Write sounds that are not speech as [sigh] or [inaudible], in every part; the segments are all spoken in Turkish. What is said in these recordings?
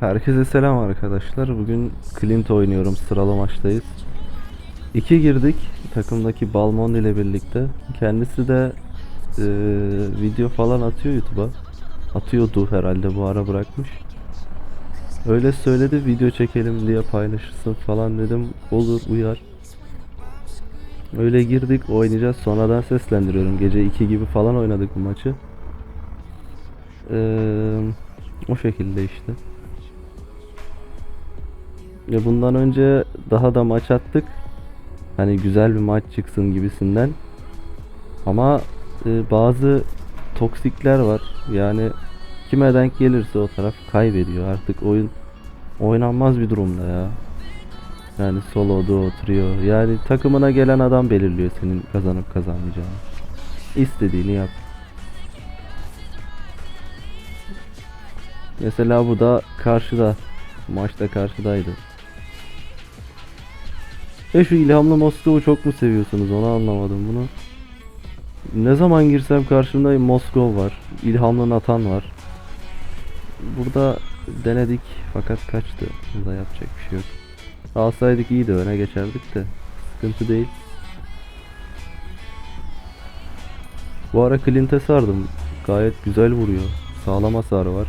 Herkese selam arkadaşlar. Bugün Clint oynuyorum. Sıralı maçtayız. İki girdik takımdaki Balmond ile birlikte. Kendisi de eee, video falan atıyor YouTube'a. Atıyordu herhalde bu ara bırakmış. Öyle söyledi video çekelim diye paylaşırsın falan dedim. Olur uyar. Öyle girdik oynayacağız. Sonradan seslendiriyorum. Gece 2 gibi falan oynadık bu maçı. Eee, o şekilde işte. Ya bundan önce daha da maç attık. Hani güzel bir maç çıksın gibisinden. Ama e, bazı toksikler var. Yani kime denk gelirse o taraf kaybediyor. Artık oyun oynanmaz bir durumda ya. Yani solo duo trio. Yani takımına gelen adam belirliyor senin kazanıp kazanmayacağını. İstediğini yap. Mesela bu da karşıda. Maçta karşıdaydı. E şu ilhamlı Moskov'u çok mu seviyorsunuz onu anlamadım bunu. Ne zaman girsem karşımda Moskov var. İlhamlı Nathan var. Burada denedik fakat kaçtı. Burada yapacak bir şey yok. Alsaydık iyi de öne geçerdik de. Sıkıntı değil. Bu ara Clint'e sardım. Gayet güzel vuruyor. Sağlam hasarı var.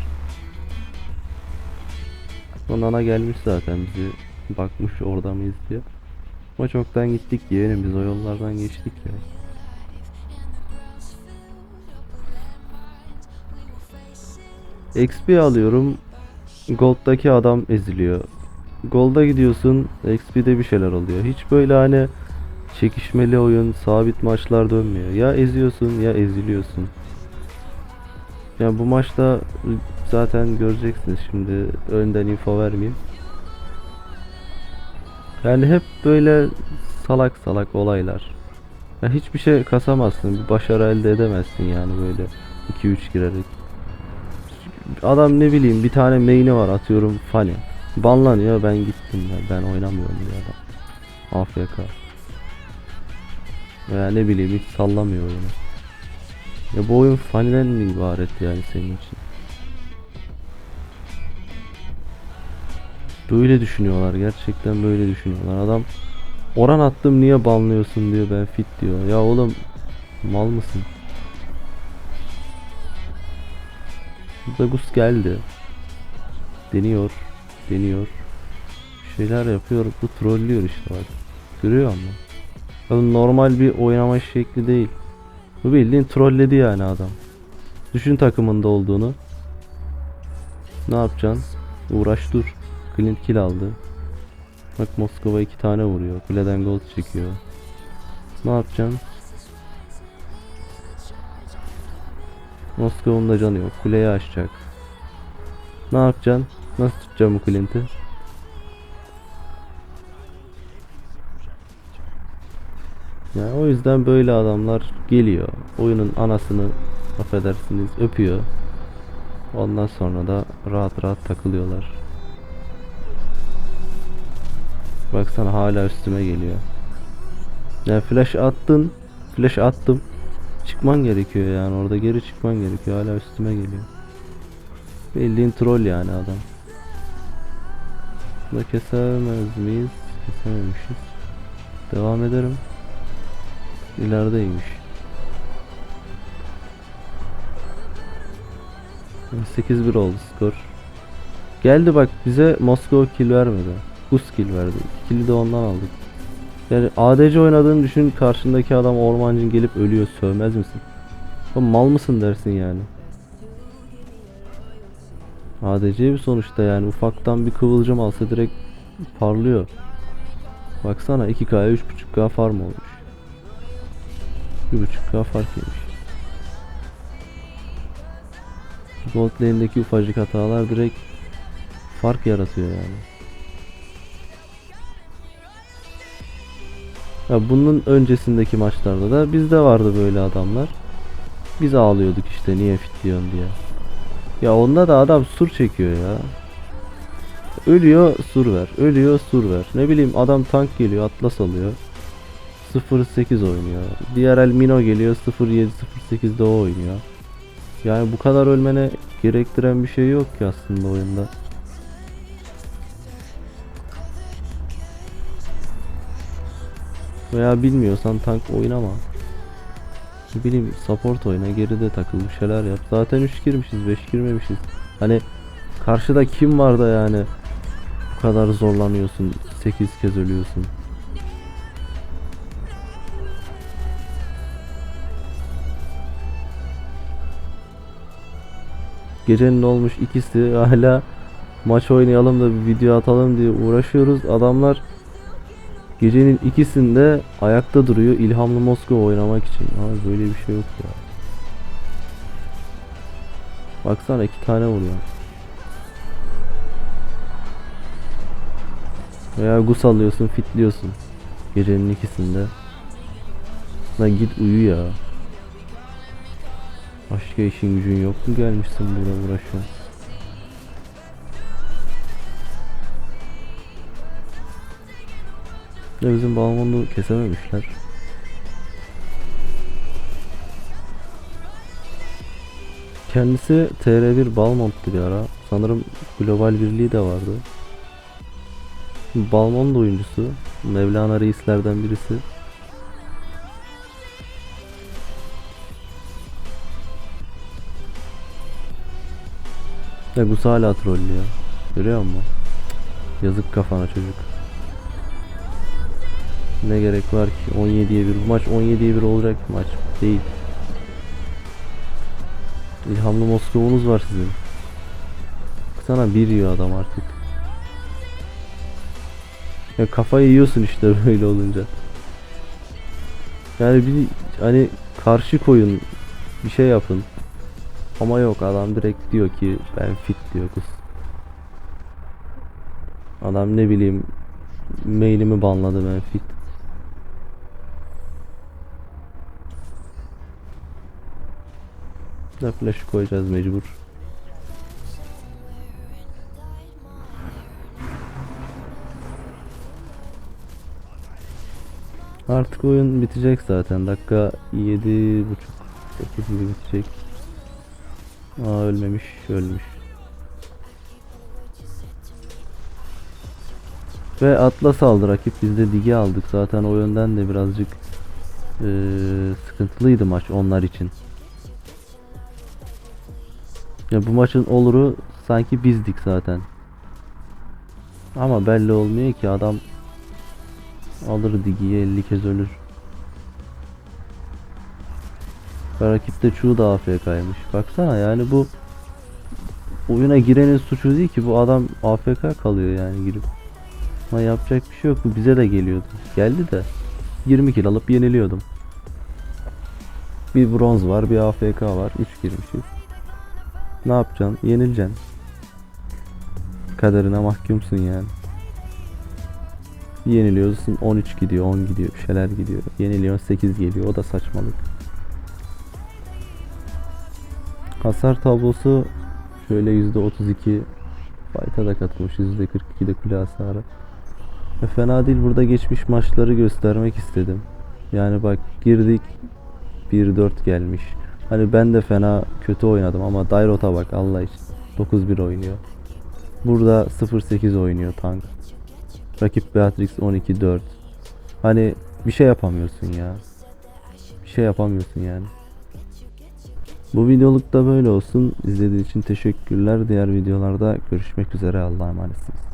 Son ana gelmiş zaten bizi bakmış orada mıyız diye. Ama çoktan gittik yeğenim biz o yollardan geçtik ya. XP alıyorum. Gold'daki adam eziliyor. Gold'a gidiyorsun XP'de bir şeyler oluyor. Hiç böyle hani çekişmeli oyun, sabit maçlar dönmüyor. Ya eziyorsun ya eziliyorsun. Yani bu maçta zaten göreceksiniz şimdi önden info vermeyeyim. Yani hep böyle salak salak olaylar. Ya hiçbir şey kasamazsın, bir başarı elde edemezsin yani böyle 2-3 girerek. Adam ne bileyim bir tane main'i var atıyorum Fanny. Banlanıyor ben gittim ben, ben oynamıyorum diyor adam. AFK. Veya ne bileyim hiç sallamıyor oyunu. Ya bu oyun Fanny'den mi ibaret yani senin için? Böyle düşünüyorlar gerçekten böyle düşünüyorlar. Adam oran attım niye banlıyorsun diyor ben fit diyor. Ya oğlum mal mısın? Zagus geldi. Deniyor. Deniyor. Şeyler yapıyor. Bu trollüyor işte bak. Görüyor musun? Bu normal bir oynama şekli değil. Bu bildiğin trolledi yani adam. Düşün takımında olduğunu. Ne yapacaksın? Uğraş dur. Clint kill aldı. Bak Moskova iki tane vuruyor. Kuleden gol çekiyor. Ne yapacaksın? Moskova'nın da canı yok. Kuleyi açacak. Ne yapacaksın? Nasıl tutacağım bu Clint'i? Yani o yüzden böyle adamlar geliyor. Oyunun anasını affedersiniz öpüyor. Ondan sonra da rahat rahat takılıyorlar. Baksana hala üstüme geliyor. Yani flash attın. Flash attım. Çıkman gerekiyor yani orada geri çıkman gerekiyor. Hala üstüme geliyor. Bildiğin troll yani adam. Bunu kesemez miyiz? Kesememişiz. Devam ederim. İlerideymiş. 8-1 oldu skor. Geldi bak bize Moskova kill vermedi. Gus kill verdi. Kill'i de ondan aldık. Yani ADC oynadığını düşün karşındaki adam ormancın gelip ölüyor sövmez misin? Oğlum mal mısın dersin yani. ADC bir sonuçta yani ufaktan bir kıvılcım alsa direkt parlıyor. Baksana 2K'ya 3.5K farm olmuş. 1.5K fark yemiş. Gold lane'deki ufacık hatalar direkt fark yaratıyor yani. Bunun öncesindeki maçlarda da bizde vardı böyle adamlar. Biz ağlıyorduk işte niye fit diyorsun diye. Ya onda da adam sur çekiyor ya. Ölüyor sur ver. Ölüyor sur ver. Ne bileyim adam tank geliyor atlas alıyor. 0-8 oynuyor. Diğer el Mino geliyor 0-7-0-8'de o oynuyor. Yani bu kadar ölmene gerektiren bir şey yok ki aslında oyunda. Veya bilmiyorsan tank oynama. Ne bileyim support oyna geride takıl bir şeyler yap. Zaten 3 girmişiz 5 girmemişiz. Hani karşıda kim var da yani bu kadar zorlanıyorsun 8 kez ölüyorsun. Gecenin olmuş ikisi hala maç oynayalım da bir video atalım diye uğraşıyoruz. Adamlar gecenin ikisinde ayakta duruyor İlhamlı Moskova oynamak için. Abi böyle bir şey yok ya. Baksana iki tane vuruyor. Veya gus alıyorsun fitliyorsun. Gecenin ikisinde. Lan git uyu ya. Başka işin gücün yok mu gelmişsin buraya uğraşıyorsun. Ya bizim balmonu kesememişler. Kendisi TR1 Balmont'tu bir ara. Sanırım global birliği de vardı. Balmont oyuncusu. Mevlana reislerden birisi. Ya bu hala trollüyor. Görüyor musun? Yazık kafana çocuk. Ne gerek var ki 17'ye 1 bu maç 17'ye 1 olacak bir maç değil. İlhamlı Moskova'nız var sizin. Sana bir yiyor adam artık. Ya kafayı yiyorsun işte [laughs] böyle olunca. Yani bir hani karşı koyun bir şey yapın. Ama yok adam direkt diyor ki ben fit diyor kız. Adam ne bileyim mailimi banladı ben fit. Ne flash koyacağız mecbur. Artık oyun bitecek zaten. Dakika yedi buçuk, sekiz gibi bitecek. Aa ölmemiş, ölmüş. Ve Atlas aldı rakip. Biz de Digi aldık. Zaten o yönden de birazcık eee, sıkıntılıydı maç onlar için. Ya bu maçın oluru sanki bizdik zaten. Ama belli olmuyor ki adam alır Digi'yi 50 kez ölür. Rakipte Chu da AFK'ymış. Baksana yani bu oyuna girenin suçu değil ki bu adam AFK kalıyor yani girip. Ama yapacak bir şey yok bu bize de geliyordu. Geldi de 20 kill alıp yeniliyordum. Bir bronz var bir AFK var 3 girmişiz. Ne yapacaksın? Yenileceksin. Kaderine mahkumsun yani. Yeniliyorsun 13 gidiyor 10 gidiyor bir şeyler gidiyor. Yeniliyorsun 8 geliyor o da saçmalık. Hasar tablosu şöyle %32 Fight'a da katılmış %42 de kule hasarı. E, fena değil burada geçmiş maçları göstermek istedim. Yani bak girdik 1-4 gelmiş. Hani ben de fena kötü oynadım ama Dairot'a bak Allah için. 9-1 oynuyor. Burada 0-8 oynuyor tank. Rakip Beatrix 12-4. Hani bir şey yapamıyorsun ya. Bir şey yapamıyorsun yani. Bu videoluk da böyle olsun. İzlediğiniz için teşekkürler. Diğer videolarda görüşmek üzere. Allah'a emanetsiniz.